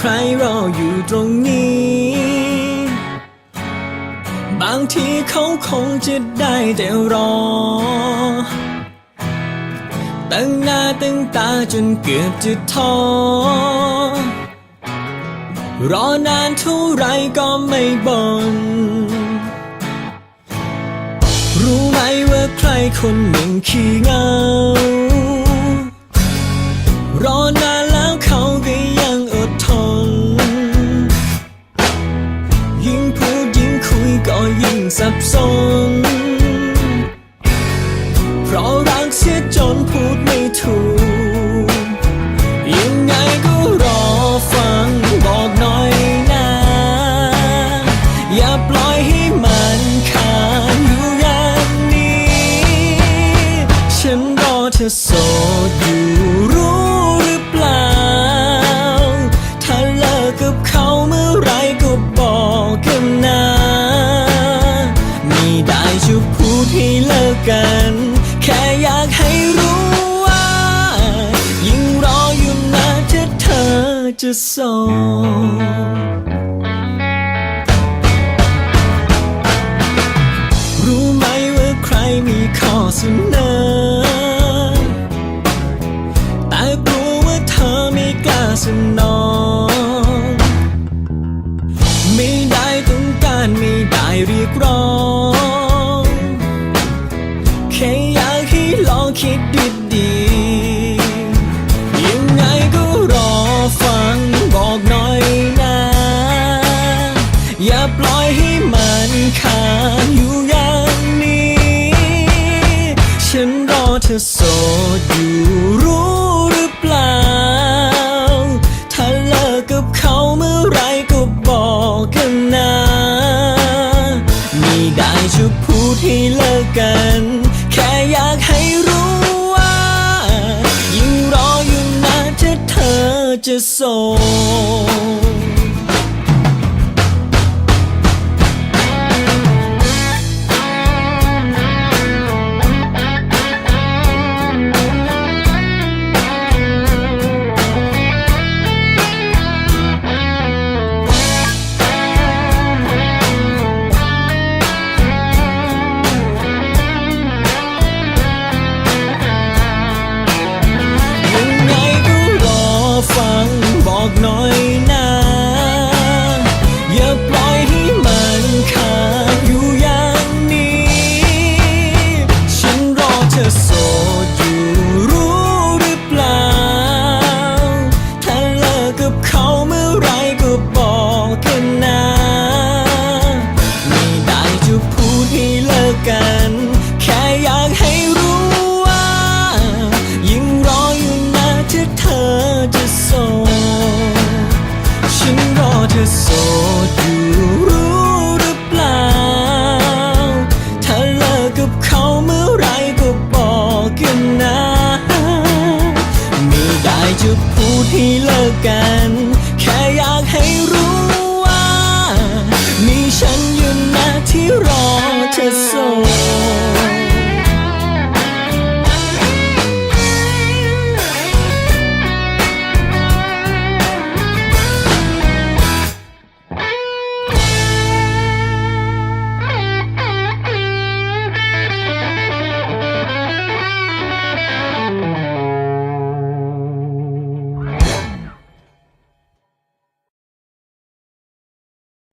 ใครรออยู่ตรงนี้ บางทีเขาคงจะได้แต่รอ ตั้งหน้าตั้งตาจนเกือบจะท้อ รอนานเท่าไรก็ไม่บน่นรู้ไหมว่าใครคนหนึ่งขี้เงา ก็ยิ่งสับสนเพราะ กัน แค่อยากให้รู้ว่า ยิ่งรออยู่นะถ้าเธอจะโสดรู้ไหมว่าใครมีข้อเสนอ แต่กลัวว่าเธอไม่กล้าสนอง ไม่ได้ต้องการไม่ได้เรียกร้อง คิดดีๆยังไงก็รอฟังบอกหน่อยนะ อย่าปล่อยให้มันขาดอยู่อย่างนี้ ฉันรอเธอโสดอยู่รู้หรือเปล่า ถ้าเลิกกับเขาเมื่อไรก็บอกกันนะไม่ได้จะพูดให้เลิกกัน แค่อยากให้รู้ว่า ยิ่งรออยู่นะถ้าเธอจะโสด just so